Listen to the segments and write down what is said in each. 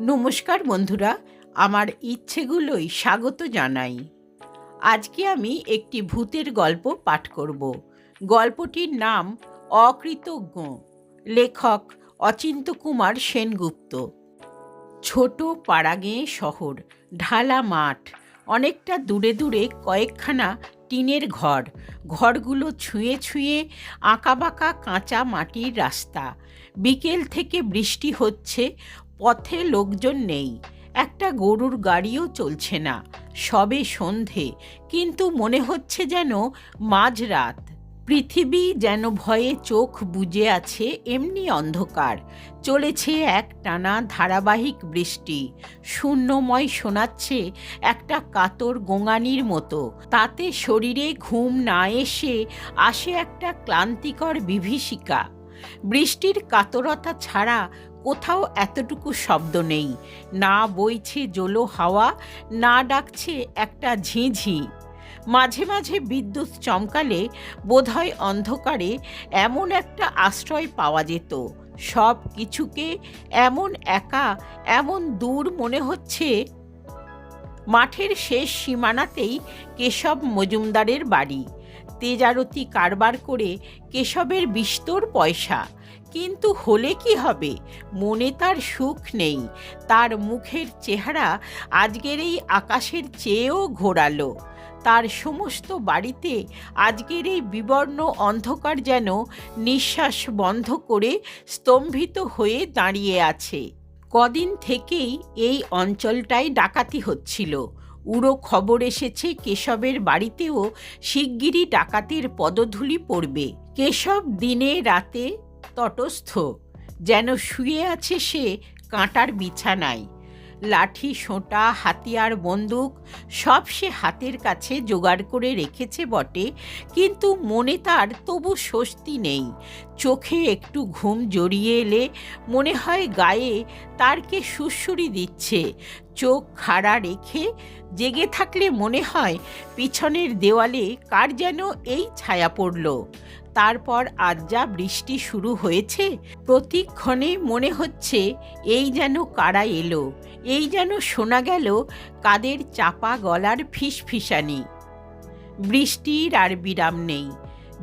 নমস্কার বন্ধুরা, আমার ইচ্ছেগুলোই স্বাগত জানাই। আজকে আমি একটি ভূতের গল্প পাঠ করব। গল্পটির নাম অকৃতজ্ঞ, লেখক অচিন্ত কুমার সেনগুপ্ত। ছোট পাড়াগেঁ শহর, ঢালা মাঠ, অনেকটা দূরে দূরে কয়েকখানা টিনের ঘর। ঘরগুলো ছুঁয়ে ছুঁয়ে আঁকাবাঁকা কাঁচা মাটির রাস্তা। বিকেল থেকে বৃষ্টি হচ্ছে পথে লোকজন নেই। একটা গরুর গাড়িও চলছে না। সবে সন্ধে। কিন্তু মনে হচ্ছে যেন মাঝরাত। পৃথিবী যেন ভয়ে চোখ বুজে আছে এমনি অন্ধকার। চলেছে এক টানা ধারাবাহিক বৃষ্টি। শূন্যময় শোনাচ্ছে একটা কাতর গোঙানির মতো। তাতে শরীরে ঘুম না এসে আসে একটা ক্লান্তিকর বিভীষিকা। বৃষ্টির কাতরতা ছাড়া কোথাও এতটুকু শব্দ নেই। না বইছে জোলো হাওয়া, না ডাকছে একটা ঝিঁঝি। মাঝে মাঝে বিদ্যুৎ চমকালে বোধহয় অন্ধকারে এমন একটা আশ্রয় পাওয়া যেত। সব কিছুকে এমন একা, এমন দূর মনে হচ্ছে। মাঠের শেষ সীমানাতেই কেশব মজুমদারের বাড়ি। তেজারতি কারবার করে কেশবের বিস্তর পয়সা। কিন্তু হলে কি হবে? মনে তার সুখ নেই। তার মুখের চেহারা আজকের এই আকাশের চেয়েও ঘোরালো। তার সমস্ত বাড়িতে আজকের এই বিবর্ণ অন্ধকার যেন নিঃশ্বাস বন্ধ করে স্তম্ভিত হয়ে দাঁড়িয়ে আছে। কদিন থেকেই এই অঞ্চলটায় ডাকাতি হচ্ছিল। উড়ো খবর এসেছে কেশবের বাড়িতেও শিগগিরই ডাকাতির পদধূলি পড়বে। কেশব দিনে রাতে তটস্থ। যেন শুয়ে আছে সে কাঁটার বিছানায়। লাঠি, সোঁটা, হাতিয়ার, বন্দুক সব সে হাতের কাছে জোগাড় করে রেখেছে বটে, কিন্তু মনে তার তবু স্বস্তি নেই। চোখে একটু ঘুম জড়িয়ে এলে মনে হয় গায়ে তারকে সুসুরি দিচ্ছে। চোখ খাড়া রেখে জেগে থাকলে মনে হয় পিছনের দেওয়ালে কার যেন এই ছায়া পড়ল। তারপর আজ যা বৃষ্টি শুরু হয়েছে, প্রতিক্ষণে মনে হচ্ছে এই যেন কারা এলো, এই যেন শোনা গেল কাদের চাপা গলার ফিসফিসানি। বৃষ্টির আর বিরাম নেই,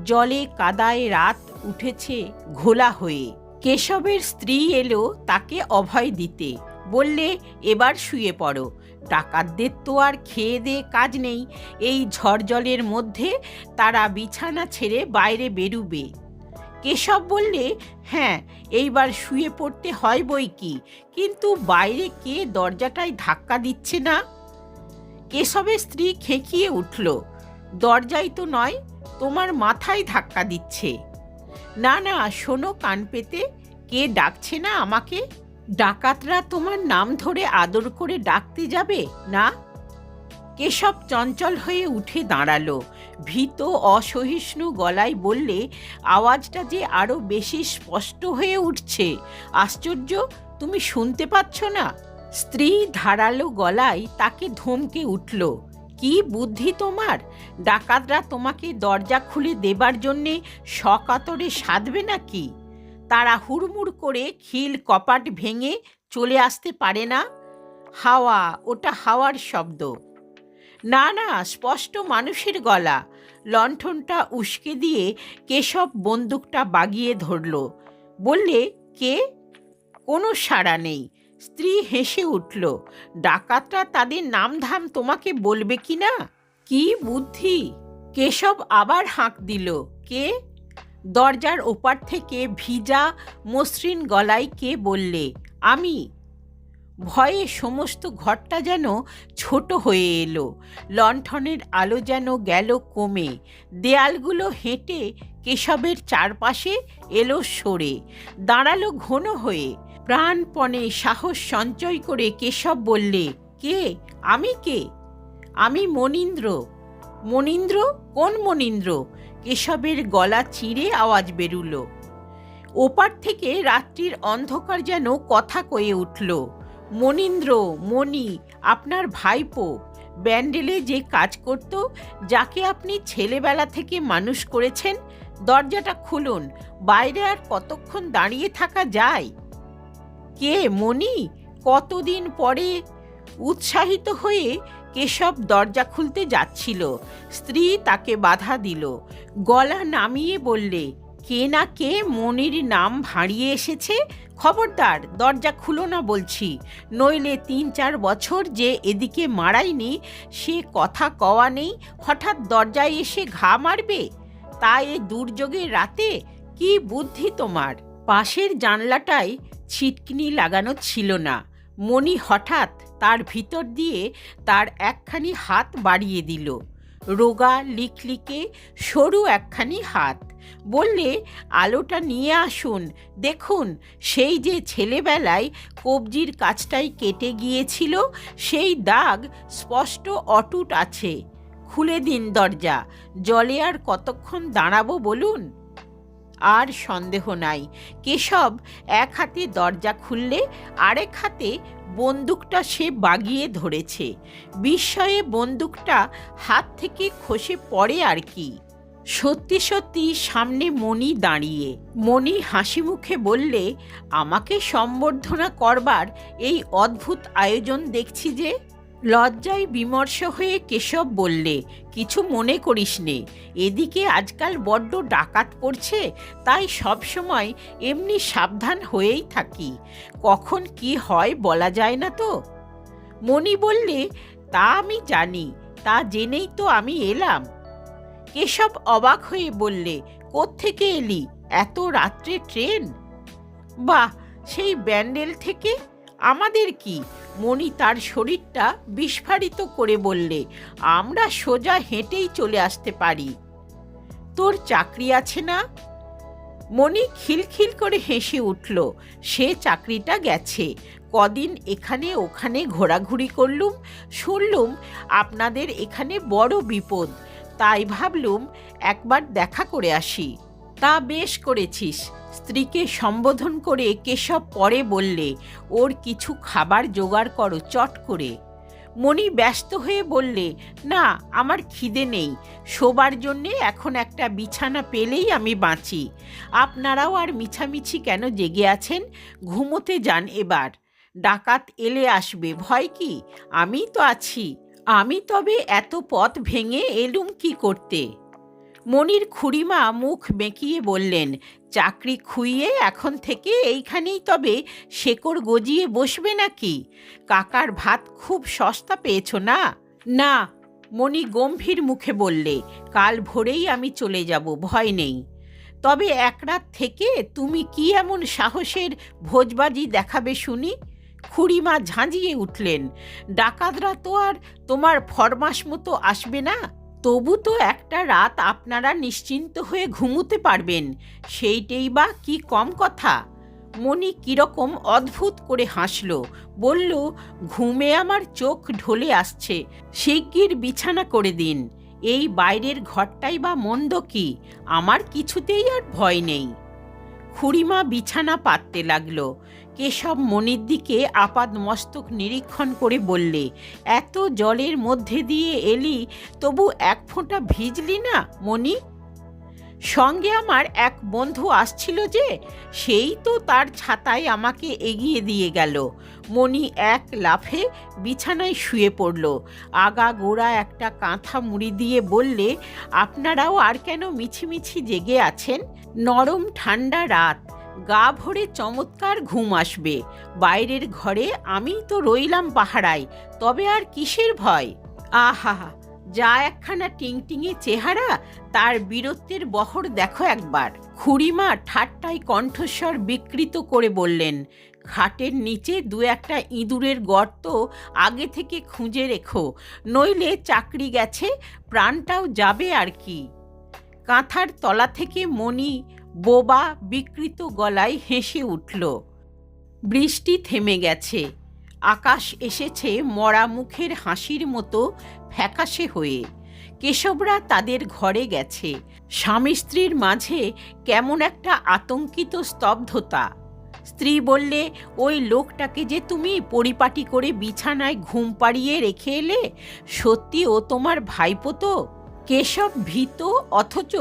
জলে কাদায় রাত উঠেছে ঘোলা হয়ে। কেশবের স্ত্রী এলো তাকে অভয় দিতে। বললে, এবার শুয়ে পড়ো। ডাকাতদের তো আর খেয়ে দিয়ে কাজ নেই। এই ঝড় জলের মধ্যে তারা বিছানা ছেড়ে বাইরে বেরুবে। কেশব বললে হ্যাঁ এইবার শুয়ে পড়তে হয় বই কি? কিন্তু বাইরে কে দরজাটায় ধাক্কা দিচ্ছে না? কেশবের স্ত্রী খেঁকিয়ে উঠল, দরজাই তো নয়, তোমার মাথায় ধাক্কা দিচ্ছে। না না, শোনো কান পেতে, কে ডাকছে না আমাকে? ডাকাতরা তোমার নাম ধরে আদর করে ডাকতে যাবে, না? কেশব চঞ্চল হয়ে উঠে দাঁড়াল। ভীত, অসহিষ্ণু গলায় বললে, আওয়াজটা যে আরও বেশি স্পষ্ট হয়ে উঠছে। আশ্চর্য, তুমি শুনতে পাচ্ছ না? স্ত্রী ধারালো গলায় তাকে ধমকে উঠল, কি বুদ্ধি তোমার? ডাকাতরা তোমাকে দরজা খুলে দেবার জন্যে সকাতরে সাধবে নাকি? তারা হুড়মুড় করে খিল কপাট ভেঙে চলে আসতে পারে না। হাওয়া, ওটা হাওয়ার শব্দ। না না, স্পষ্ট মানুষের গলা। লণ্ঠনটা উস্কে দিয়ে কেশব বন্দুকটা বাগিয়ে ধরল। বললে, কে? কোনো সাড়া নেই। স্ত্রী হেসে উঠল, ডাকাতরা তাদের নামধাম তোমাকে বলবে কি না? কি বুদ্ধি? কেশব আবার হাঁক দিল, কে? দরজার ওপার থেকে ভিজা মসৃণ গলায় কে বললে, আমি? ভয়ে সমস্ত ঘরটা যেন ছোট হয়ে এলো। লণ্ঠনের আলো যেন গেল কমে। দেয়ালগুলো হেঁটে কেশবের চারপাশে এলো সরে। দাঁড়াল ঘন হয়ে। প্রাণপণে সাহস সঞ্চয় করে কেশব বললে, কে? আমি কে? আমি মনীন্দ্র। মনীন্দ্র? কোন মনীন্দ্র? কেশবের গলা চিরে আওয়াজ বেরুল। ওপার থেকে রাত্রির অন্ধকার যেন কথা কয়ে উঠল, মনীন্দ্র, মণি, আপনার ভাইপো, ব্যান্ডেলে যে কাজ করত, যাকে আপনি ছেলেবেলা থেকে মানুষ করেছেন, দরজাটা খুলুন, বাইরে আর কতক্ষণ দাঁড়িয়ে থাকা যায়? কে, মণি? কতদিন পরে? উৎসাহিত হয়ে কেশব দরজা খুলতে যাচ্ছিল। স্ত্রী তাকে বাধা দিল। গলা নামিয়ে বললে, কে না কে মনির নাম ভাঁড়িয়ে এসেছে? খবরদার, দরজা খুলো না বলছি। নইলে তিন চার বছর যে এদিকে মারাইনি, সে কথা কওয়া নেই। হঠাৎ দরজায় এসে ঘা মারবে? তা এ দুর্যোগের রাতে? কি বুদ্ধি তোমার? পাশের জানলাটায় ছিটকিনি লাগানো ছিল না। মণি হঠাৎ তার ভিতর দিয়ে তার একখানি হাত বাড়িয়ে দিল। রোগা লিকলিকে, সরু একখানি হাত। বললে, আলোটা নিয়ে আসুন, দেখুন, সেই যে ছেলেবেলায় কবজির কাছটাই কেটে গিয়েছিল, সেই দাগ স্পষ্ট অটুট আছে। খুলে দিন দরজা, জলে আর কতক্ষণ দাঁড়াবো বলুন? আর সন্দেহ নাই। কেশব এক হাতে দরজা খুললে, আরেক হাতে বন্দুকটা সে বাগিয়ে ধরেছে। বিস্ময়ে বন্দুকটা হাত থেকে খসে পড়ে আর কি। সত্যি সত্যি সামনে মণি দাঁড়িয়ে। মণি হাসি মুখে বললে, আমাকে সম্বর্ধনা করবার এই অদ্ভুত আয়োজন দেখছি যে লজ্জায় বিমর্ষ হয়ে কেশব বললে, কিছু মনে করিস নে এদিকে আজকাল বড্ড ডাকাত পড়ছে, তাই সবসময় এমনি সাবধান হয়েই থাকি, কখন কি হয় বলা যায় না তো? মণি বললে, তা আমি জানি, তা জেনেই তো আমি এলাম। কেশব অবাক হয়ে বললে, কোত্থেকে এলি? এত রাত্রে ট্রেন? বাহ, সেই ব্যান্ডেল থেকে? আমাদের কি? মণি তার শরীরটা বিস্ফারিত করে বললে, আমরা সোজা হেঁটেই চলে আসতে পারি। তোর চাকরি আছে না? মণি খিলখিল করে হেসে উঠল, সে চাকরিটা গেছে। কদিন এখানে ওখানে ঘোরাঘুরি করলুম, শুনলুম আপনাদের এখানে বড় বিপদ। তাই ভাবলুম একবার দেখা করে আসি। তা বেশ করেছিস। স্ত্রীকে সম্বোধন করে কেশব পরে বললে, ওর কিছু খাবার জোগাড় করো, চট করে। মণি ব্যস্ত হয়ে বললে, না, আমার খিদে নেই। শোবার জন্যে এখন একটা বিছানা পেলেই আমি বাঁচি। আপনারাও আর মিছামিছি কেন জেগে আছেন? ঘুমোতে যান এবার। ডাকাত এলে আসবে, ভয় কি? আমি তো আছি। আমি তবে এত পথ ভেঙে এলুম কি করতে? মনির খুড়িমা মুখ বেঁকিয়ে বললেন চাকরি খুইয়ে এখন থেকে এইখানেই তবে শেকড় গজিয়ে বসবে নাকি? কাকার ভাত খুব সস্তা পেয়েছ না? না, মণি গম্ভীর মুখে বললে, কাল ভোরেই আমি চলে যাব, ভয় নেই। তবে এক রাত থেকে তুমি কি এমন সাহসের ভোজবাজি দেখাবে শুনি? খুড়িমা ঝাঁঝিয়ে উঠলেন, ডাকাতরা তো আর তোমার ফরমাস মতো আসবে না? তবু তো একটা রাত আপনারা নিশ্চিন্ত হয়ে ঘুমুতে পারবেন, সেইটেই বা কি কম কথা। মণি কীরকম অদ্ভুত করে হাসল, বলল, ঘুমে আমার চোখ ঢলে আসছে, শিগগির বিছানা করে দিন, এই বাইরের ঘরটাই বা মন্দ কি, আমার কিছুতেই আর ভয় নেই। খুড়িমা বিছানা পাততে লাগল কেশব মনির দিকে আপাদ মস্তক নিরীক্ষণ করে বললে, এত জলের মধ্যে দিয়ে এলি, তবু এক ফোঁটা ভিজলি না মনি সঙ্গে আমার এক বন্ধু আসছিল যে, সেই তো তার ছাতায় আমাকে এগিয়ে দিয়ে গেল। মণি এক লাফে বিছানায় শুয়ে পড়ল। আগা গোড়া একটা কাঁথা মুড়ি দিয়ে বললে, আপনারাও আর কেন মিছিমিছি জেগে আছেন? নরম ঠান্ডা রাত। গা ভরে চমৎকার ঘুম আসবে। বাইরের ঘরে আমি তো রইলাম পাহারায়, তবে আর কিসের ভয়? আহা, যা একখানা টিংটিঙে চেহারা, তার বীরত্বের বহর দেখো একবার। খুড়িমা ঠাট্টায় কণ্ঠস্বর বিকৃত করে বললেন, খাটের নিচে দু একটা ইঁদুরের গর্ত আগে থেকে খুঁজে রেখো, নইলে চাকরি গেছে, প্রাণটাও যাবে আর কি। কাঁথার তলা থেকে মণি বোবা বিকৃত গলায় হেসে উঠল। বৃষ্টি থেমে গেছে। আকাশ এসেছে মরা মুখের হাসির মতো ফ্যাকাশে হয়ে। কেশবরা তাদের ঘরে গেছে। স্বামী স্ত্রীর মাঝে কেমন একটা আতঙ্কিত স্তব্ধতা। স্ত্রী বললে, ওই লোকটাকে যে তুমি পরিপাটি করে বিছানায় ঘুম পাড়িয়ে রেখে এলে, সত্যি ও তোমার ভাইপো তো? কেশব ভীত অথচ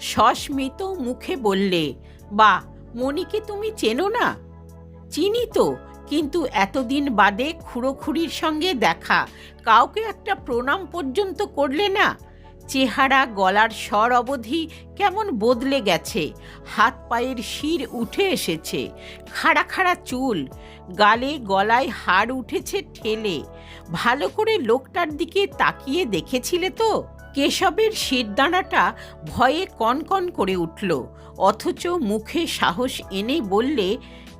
সস্মিত মুখে বললে, বা, মণিকে তুমি চেনো না? চিনি তো, কিন্তু এতদিন বাদে খুড়োখুড়ির সঙ্গে দেখা। কাউকে একটা প্রণাম পর্যন্ত করলে না? চেহারা, গলার স্বর অবধি কেমন বদলে গেছে। হাত পায়ের শির উঠে এসেছে। খাড়া খাড়া চুল। গালে, গলায় হাড় উঠেছে ঠেলে। ভালো করে লোকটার দিকে তাকিয়ে দেখেছিলে তো? কেশবের শিরদাঁড়াটা ভয়ে কনকন করে উঠল, অথচ মুখে সাহস এনে বললে,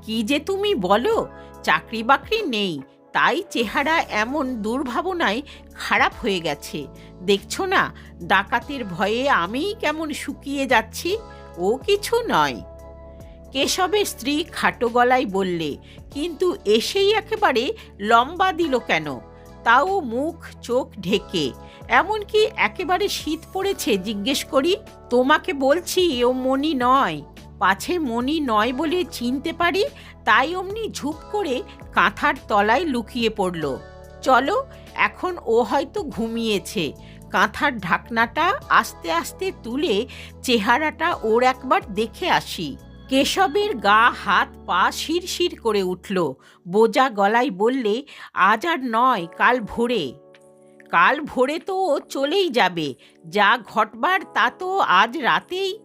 কি যে তুমি বলো চাকরি বাকরি নেই, তাই চেহারা এমন দুর্ভাবনায় খারাপ হয়ে গেছে। দেখছ না, ডাকাতের ভয়ে আমিই কেমন শুকিয়ে যাচ্ছি? ও কিছু নয়। কেশবের স্ত্রী খাটো গলায় বললে, কিন্তু এসেই একেবারে লম্বা দিল কেন? তাও মুখ, চোখ ঢেকে। এমনকি একেবারে শীত পড়েছে, জিজ্ঞেস করি, তোমাকে বলছি, ও মনি নয়। পাছে মনি নয় বলে চিনতে পারি? তাই অমনি ঝুপ করে কাঁথার তলায় লুকিয়ে পড়ল। চলো, এখন ও হয়তো ঘুমিয়েছে। কাঁথার ঢাকনাটা আস্তে আস্তে তুলে চেহারাটা ওর একবার দেখে আসি। কেশবের গা, হাত, পা শিরশির করে উঠল। বোজা গলায় বললে, আজ আর নয়, কাল ভোরে। কাল ভোরে তো ও চলেই যাবে। যা ঘটবার তা তো আজ রাতেই।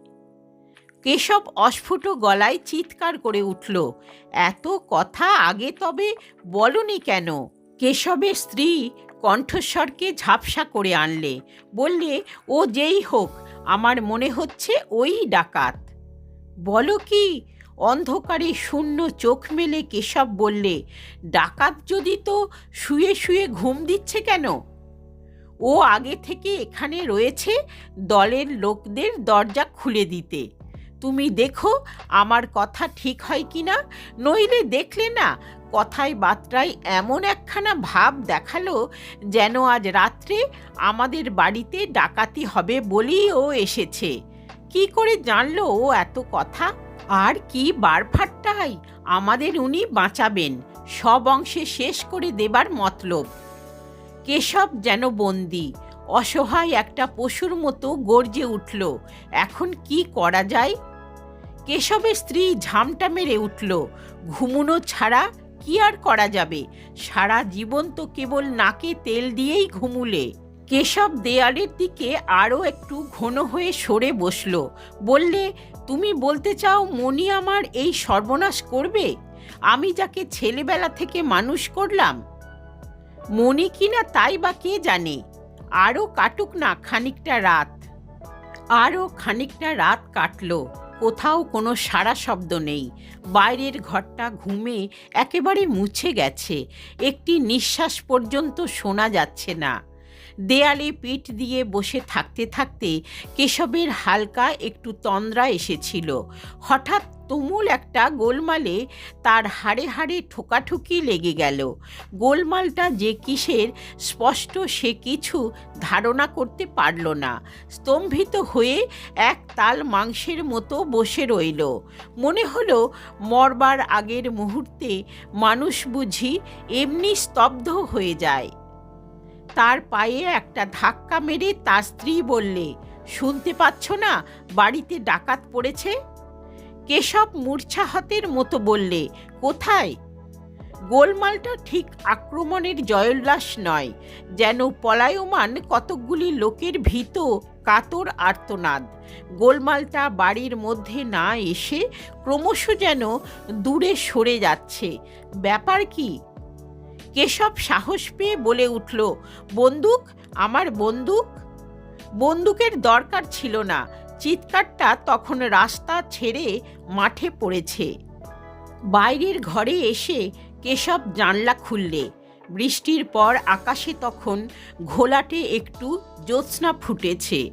কেশব অস্ফুট গলায় চিৎকার করে উঠল। এত কথা আগে তবে বলনি কেন? কেশবের স্ত্রী কণ্ঠস্বরকে ঝাপসা করে আনলে। বললে, ও যেই হোক, আমার মনে হচ্ছে ওই ডাকাত। বলো কি? অন্ধকারে শূন্য চোখ মেলে কেশব বললে, ডাকাত যদি তো শুয়ে শুয়ে ঘুম দিচ্ছে কেন? ও আগে থেকে এখানে রয়েছে দলের লোকদের দরজা খুলে দিতে। তুমি দেখো আমার কথা ঠিক হয় কি না? নইলে দেখলে না, কথায় বার্তায় এমন একখানা ভাব দেখাল যেন আজ রাত্রে আমাদের বাড়িতে ডাকাতি হবে বলেই ও এসেছে। কি করে জানলো ও এত কথা? আর কি বারফাট্টাই? আমাদের উনি বাঁচাবেন। সব অংশে শেষ করে দেবার মতলব। কেশব যেন বন্দি। অসহায় একটা পশুর মতো গর্জে উঠল। এখন কি করা যায়? কেশবের স্ত্রী ঝামটা মেরে উঠল। ঘুমুনো ছাড়া কি আর করা যাবে? সারা জীবন তো কেবল নাকে তেল দিয়েই ঘুমুলে। কেশব দেয়ালের দিকে আরও একটু ঘন হয়ে সরে বসল। বললে, তুমি বলতে চাও মনি আমার এই সর্বনাশ করবে? আমি যাকে ছেলেবেলা থেকে মানুষ করলাম। মনি কিনা তাই বা কে জানে? আরও কাটুক না খানিকটা রাত। আরও খানিকটা রাত কাটলো। কোথাও কোনো সারা শব্দ নেই। বাইরের ঘরটা ঘুমে একেবারে মুছে গেছে। একটি নিঃশ্বাস পর্যন্ত শোনা যাচ্ছে না। দেয়ালে পিঠ দিয়ে বসে থাকতে থাকতে কেশবের হালকা একটু তন্দ্রা এসেছিল। হঠাৎ তুমুল একটা গোলমালে তার হাড়ে হাড়ে ঠোকাঠুকি লেগে গেল। গোলমালটা যে কিসের স্পষ্ট সে কিছু ধারণা করতে পারল না। স্তম্ভিত হয়ে এক তাল মাংসের মতো বসে রইল। মনে হলো মরবার আগের মুহূর্তে মানুষ বুঝি এমনি স্তব্ধ হয়ে যায়। তার পায়ে একটা ধাক্কা মেরে তার স্ত্রী বললে, শুনতে পাচ্ছ না, বাড়িতে ডাকাত পড়েছে? কেশব মূর্ছাহতের মতো বললে, কোথায়? গোলমালটা ঠিক আক্রমণের জয়োল্লাস নয়, যেন পলায়মান কতকগুলি লোকের ভীত কাতর আর্তনাদ। গোলমালটা বাড়ির মধ্যে না এসে ক্রমশ যেন দূরে সরে যাচ্ছে। ব্যাপার কি? কেশব সাহস পেয়ে বলে উঠল, বন্দুক? আমার বন্দুক? বন্দুকের দরকার ছিল না। চিৎকারটা তখন রাস্তা ছেড়ে মাঠে পড়েছে। বাইরের ঘরে এসে কেশব জানলা খুললে। বৃষ্টির পর আকাশে তখন ঘোলাটে একটু জ্যোৎস্না ফুটেছে।